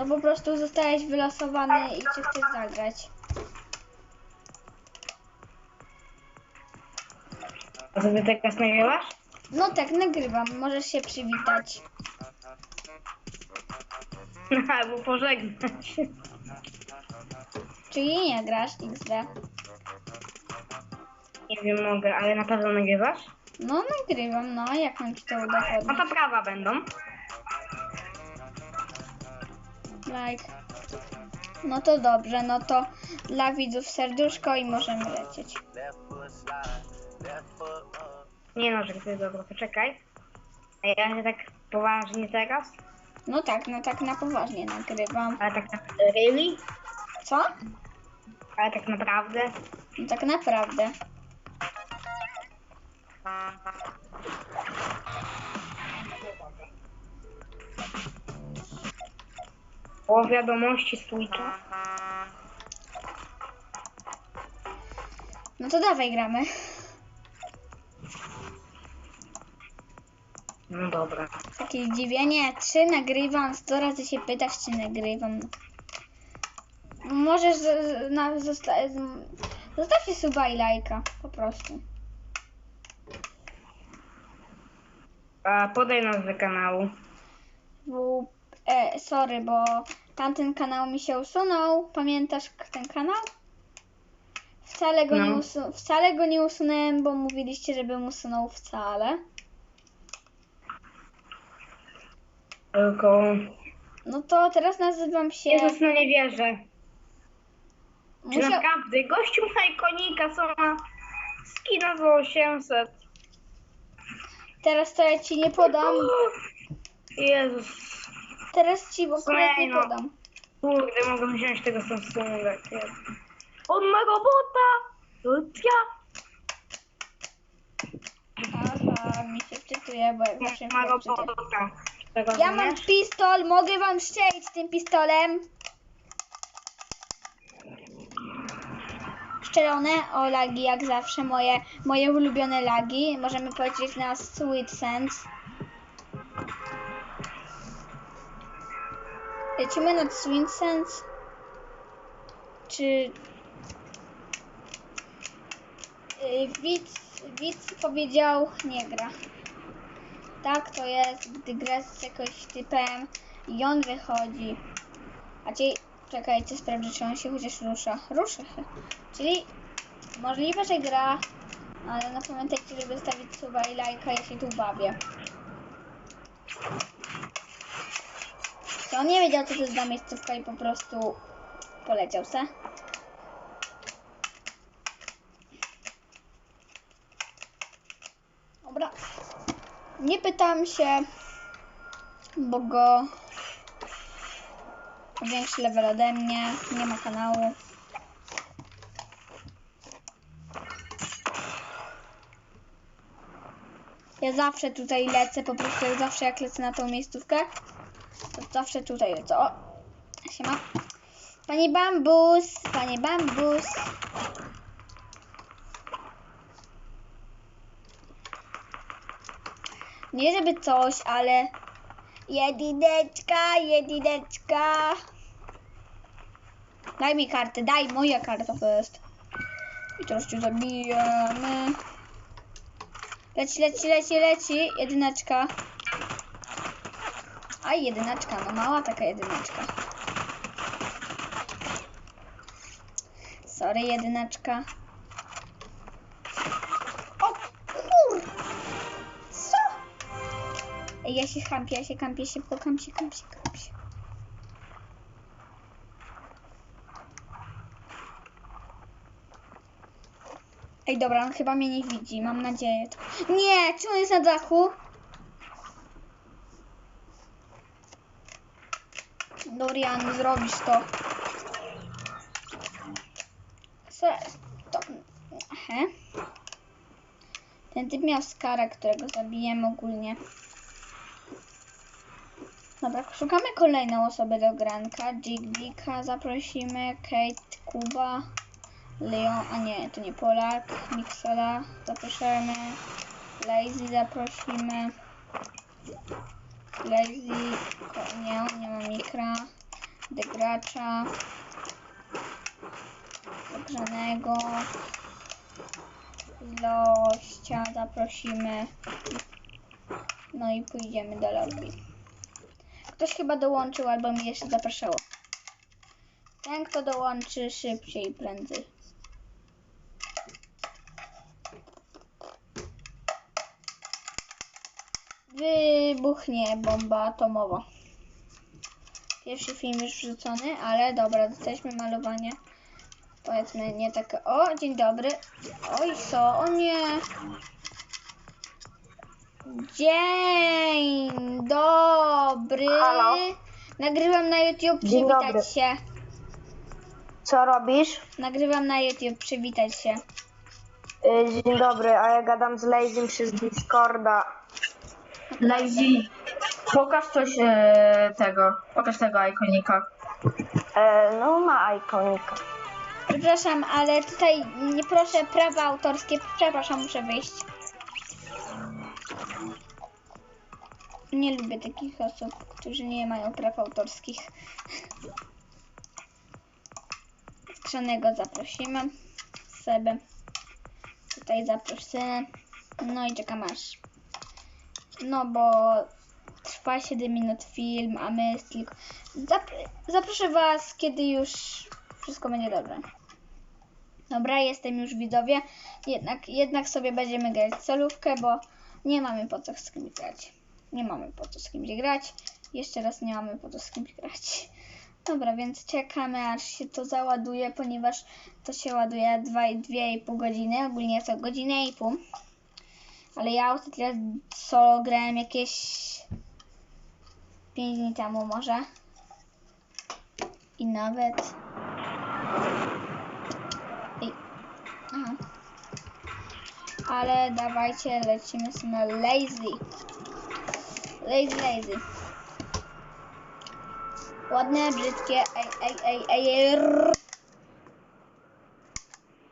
No po prostu zostałeś wylosowany i czy chcesz zagrać. A sobie teraz nagrywasz? No tak, nagrywam. Możesz się przywitać. Albo pożegnać. Czyli nie grasz XD. Nie wiem, mogę, ale na pewno nagrywasz? No nagrywam, no jak mam ci to No udowodnić? to prawa będą. Like. No to dobrze, no to dla widzów serduszko i możemy lecieć. Nie no, że to jest dobro, poczekaj. A ja się tak poważnie teraz? No tak, no tak na poważnie nagrywam. Ale tak naprawdę, really? Co? Ale tak naprawdę? No tak naprawdę. O wiadomości z Twitcha. No to dawaj gramy. No dobra. Takie zdziwienie. Czy nagrywam? Sto razy się pytasz, czy nagrywam. Możesz z, na, zosta, zostawcie suba i lajka. Po prostu. A podaj nazwę kanału. W, e, sorry, bo tamten kanał mi się usunął. Pamiętasz ten kanał? Wcale go, nie No. usu- wcale go nie usunąłem, bo mówiliście, żebym usunął wcale. Tylko... No to teraz nazywam się... Jezus, no nie wierzę. Czy Musiał... naprawdę gościu ma ikonika, co ma skina za 800? Teraz to ja ci nie podam. Jezus. Teraz ci akurat nie Słuchaj, no. podam. Kurde, mogę wziąć tego Samsunga. Jezu. On ma robota! Ja! Aha, mi się wczytuje, bo jak zawsze mi Ma się wczytuje. robota. Tego Ja mam rozumiesz? pistol, mogę wam strzelić tym pistolem. Szczelone, o lagi jak zawsze, moje, moje ulubione lagi. Możemy powiedzieć na Sweet Sense. Lecimy nad Sweet Sense? Czy... Yy, Widz, widz powiedział, nie gra. Tak to jest, gdy gra z jakimś typem i on wychodzi. A ci, czekajcie, sprawdzę, czy on się chociaż rusza. Rusza się. Czyli możliwe, że gra, ale no pamiętajcie, żeby stawić suba i lajka, się tu bawię. Czy on nie wiedział, co to jest za miejscówka i po prostu poleciał se? Dobra. Nie pytam się, bo go większy level ode mnie, nie ma kanału. Ja zawsze tutaj lecę, po prostu zawsze jak lecę na tą miejscówkę, to zawsze tutaj lecę. O, siema. Panie Bambus, panie Bambus. Nie żeby coś, ale jedyneczka, jedyneczka. Daj mi kartę, daj, moja karta to jest. I teraz cię zabijemy. Leci, leci, leci, leci, jedyneczka. A jedyneczka, no mała taka jedyneczka. Sorry, jedyneczka. O kur... Co? Ej, ja się kampię, ja się kampię, szybko kampię, kampię, kampię. Ej, dobra, on chyba mnie nie widzi, mam nadzieję. Nie, czy on jest na dachu? Dorian, zrobisz to. Co? To... He? Ten typ miał skara, którego zabijemy ogólnie. Dobra, szukamy kolejną osobę do granka. Jiggika zaprosimy, Kate, Kuba, Leon, a nie, to nie Polak, Mixela zapraszamy, Lazy zaprosimy, Ko- nie, nie ma mikra, do gracza zagrzanego Lościa zaprosimy. No i pójdziemy do lobby. Ktoś chyba dołączył albo mi jeszcze zapraszało. Ten kto dołączy szybciej prędzej wybuchnie bomba atomowa Pierwszy film już wrzucony, ale dobra, dostaliśmy malowanie. Powiedzmy nie takie. O, dzień dobry. Oj, co? O nie. Dzień dobry. Halo? Nagrywam na YouTube, Dzień przywitać dobry. się. Co robisz? Nagrywam na YouTube, przywitać się. Y, Dzień dobry, a ja gadam z Lazym przez Discorda. Lazy, pokaż coś e, tego, pokaż tego ikonika. E, no ma ikonika. Przepraszam, ale tutaj nie proszę prawa autorskie. Przepraszam, muszę wyjść. Nie lubię takich osób, którzy nie mają praw autorskich. Skrzanego zaprosimy. Sebę. Tutaj zaprosimy. No i czekam aż. No bo trwa 7 minut film, a my tylko... Zap... Zaproszę Was, kiedy już wszystko będzie dobrze. Dobra, jestem już widzowie. Jednak, jednak sobie będziemy grać solówkę, bo nie mamy po co z kimś grać. Nie mamy po co z kimś grać. Jeszcze raz nie mamy po co z kimś grać. Dobra, więc czekamy aż się to załaduje, ponieważ to się ładuje 2,5 godziny. Ogólnie to godzinę i pół. Ale ja ostatni raz solo grałem jakieś 5 dni temu może. I nawet i... Aha. Ale dawajcie, lecimy sobie na lazy. Lazy, lazy. Ładne, brzydkie, ej, ej, ej, ej, ej.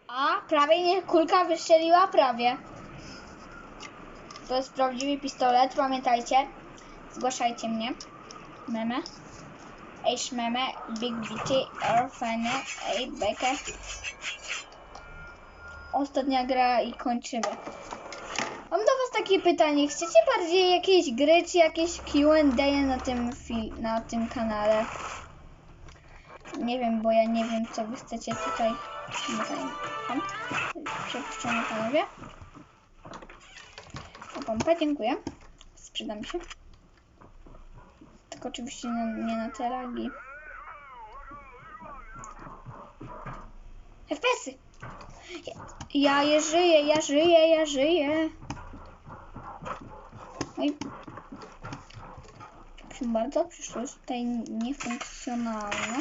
A, prawie nie, kulka wystrzeliła, prawie. To jest prawdziwy pistolet, pamiętajcie. Zgłaszajcie mnie. Meme. Ej, szmeme, Big BT, Airfane, ej, bekę. Ostatnia gra i kończymy. Mam do Was takie pytanie. Chcecie bardziej jakieś gry, czy jakieś Q&A na tym, na tym kanale? Nie wiem, bo ja nie wiem, co Wy chcecie tutaj. Przepuszczone panowie. O, pompę, dziękuję. Sprzeda mi się. Tylko oczywiście na, nie na te lagi. FPS-y! Ja, je żyję, ja żyję, ja żyję. Oj. Proszę bardzo, przecież to jest tutaj niefunkcjonalne.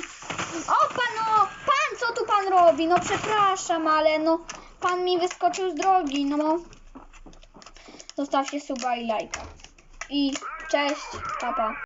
O, pano! Pan, co tu pan robi? No przepraszam, ale no, pan mi wyskoczył z drogi, no. Zostawcie suba i lajka. I cześć, papa.